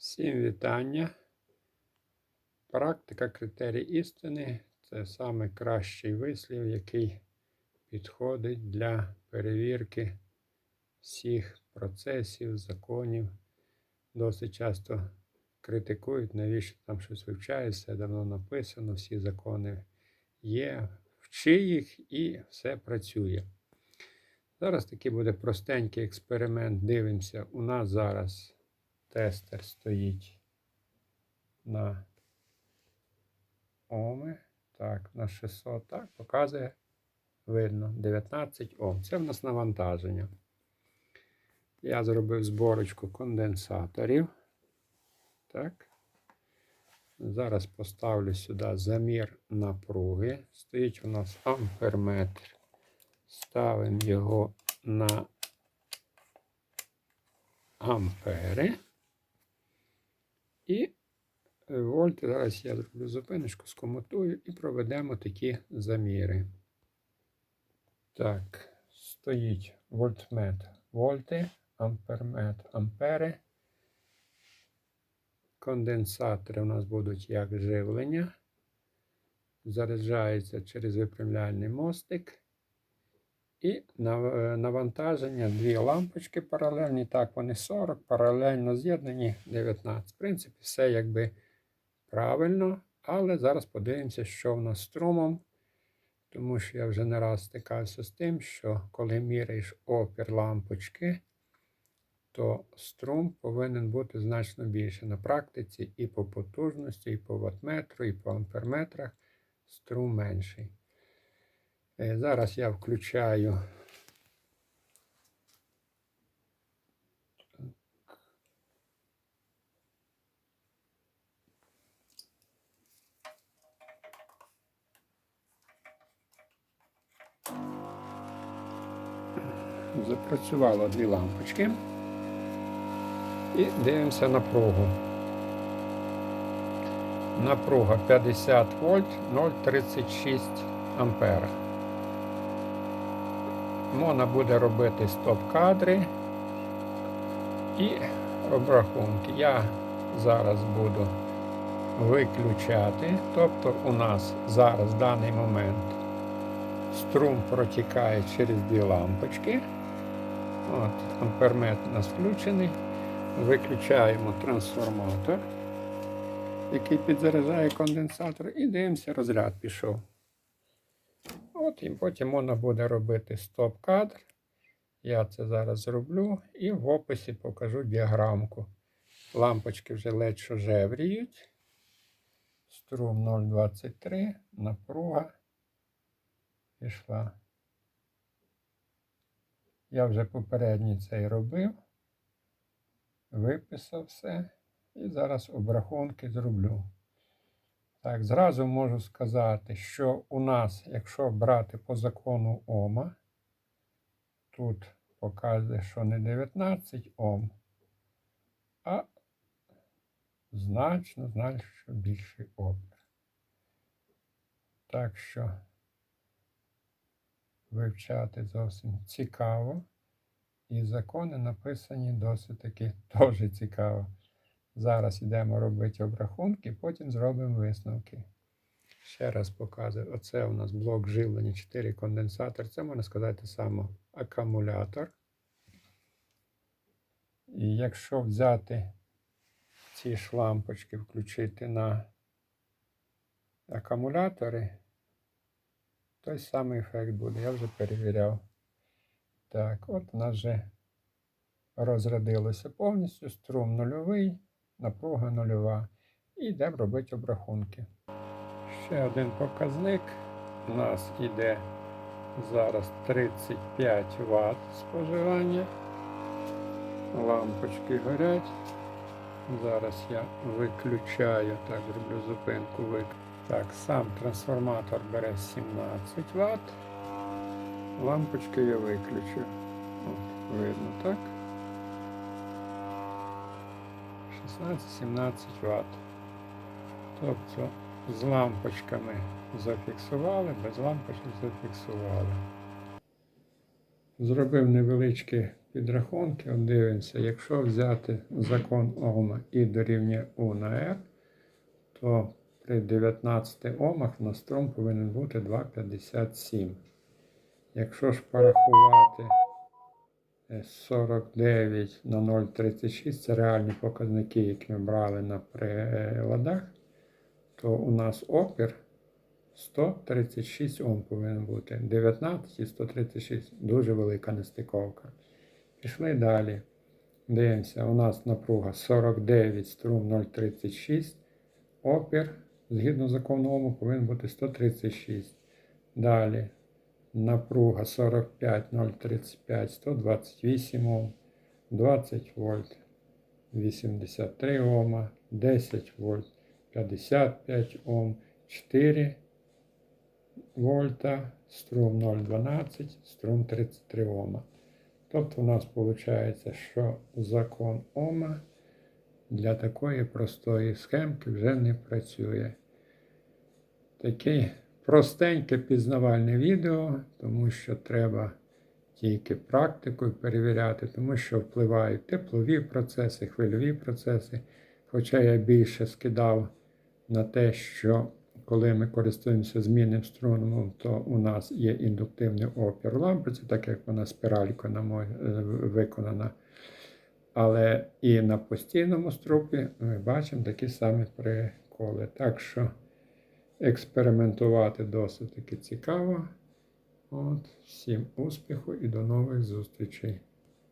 Всім вітання. Практика критерій істини це саме кращий вислів, який підходить для перевірки всіх процесів, законів. Досить часто критикують, навіщо там щось вивчає, все давно написано, всі закони є, вчи їх і все працює. Зараз такий буде простенький експеримент. Дивимося. У нас зараз тестер стоїть на Оми. Так, на 600. Так, показує. Видно, 19 Ом. Це в нас навантаження. Я зробив зборочку конденсаторів. Так. Зараз поставлю сюди замір напруги. Стоїть у нас амперметр. Ставимо його на ампери. І вольти. Зараз я зроблю зупиночку, скомутую і проведемо такі заміри. Так, стоїть вольтметр вольти, амперметр ампери. Конденсатори у нас будуть як живлення. Заряджається через випрямляльний мостик. І навантаження дві лампочки паралельні. Так, вони 40, паралельно з'єднані 19. В принципі, все якби правильно. Але зараз подивимося, що в нас струмом. Тому що я вже не раз стикався з тим, що коли міряєш опір лампочки, то струм повинен бути значно більше. На практиці і по потужності, і по ваттметру, і по амперметрах струм менший. Е, Зараз я включаю. Запрацювало дві лампочки. І дивимося напругу. Напруга 50 вольт 0,36 ампера. Мона буде робити стоп-кадри і обрахунки. Я зараз буду виключати. Тобто у нас зараз в даний момент струм протікає через дві лампочки. От, амперметр у нас включений. Виключаємо трансформатор, який підзаряджає конденсатор, і дивимося, розряд пішов. От і потім можна буде робити стоп-кадр. Я це зараз зроблю і в описі покажу діаграмку. Лампочки вже ледь що жевріють. Струм 0,23, напруга пішла. Я вже попередній цей робив, виписав все і зараз обрахунки зроблю. Так, зразу можу сказати, що у нас, якщо брати по закону Ома, тут показує, що не 19 Ом, а значно, значно більший опір. Так що вивчати зовсім цікаво. І закони написані досить таки теж цікаво. Зараз йдемо робити обрахунки, потім зробимо висновки. Ще раз показую. Оце у нас блок живлення 4 конденсатор. Це можна сказати саме акумулятор. І якщо взяти ці ж лампочки, включити на акумулятори, той самий ефект буде. Я вже перевіряв. Так, от у нас вже розрядилося повністю, струм нульовий, напруга нульова. І йдемо робити обрахунки. Ще один показник. У нас йде зараз 35 Вт споживання. Лампочки горять. Зараз я виключаю, так, зроблю зупинку. Так, сам трансформатор бере 17 Вт. Лампочки я виключу. От, видно, так? 16-17 Вт. Тобто з лампочками зафіксували, без лампочок зафіксували. Зробив невеличке підрахунки, от дивимося, якщо взяти закон Ома і дорівнює У на R, то при 19 Омах на струм повинен бути 2,57. Якщо ж порахувати 49 на 0,36, це реальні показники, які ми брали на приладах, то у нас опір 136 Ом повинен бути. 19 і 136 дуже велика нестиковка. Пішли далі. Дивимося, у нас напруга 49, струм 0,36. Опір, згідно закону Ому, повинен бути 136. Далі напруга 45, 0,35, 128 Ом, 20 вольт, 83 Ома, 10 вольт, 55 Ом, 4 вольта, струм 0,12, струм 33 Ома. Тобто у нас виходить, що закон Ома для такої простої схемки вже не працює. Таке простеньке пізнавальне відео, тому що треба тільки практикою перевіряти, тому що впливають теплові процеси, хвильові процеси. Хоча я більше скидав на те, що коли ми користуємося змінним струмом, то у нас є індуктивний опір лампиці, так як вона спіралькою е, виконана. Але і на постійному струпі ми бачимо такі самі приколи. Так що експериментувати досить таки цікаво. От, всім успіху і до нових зустрічей.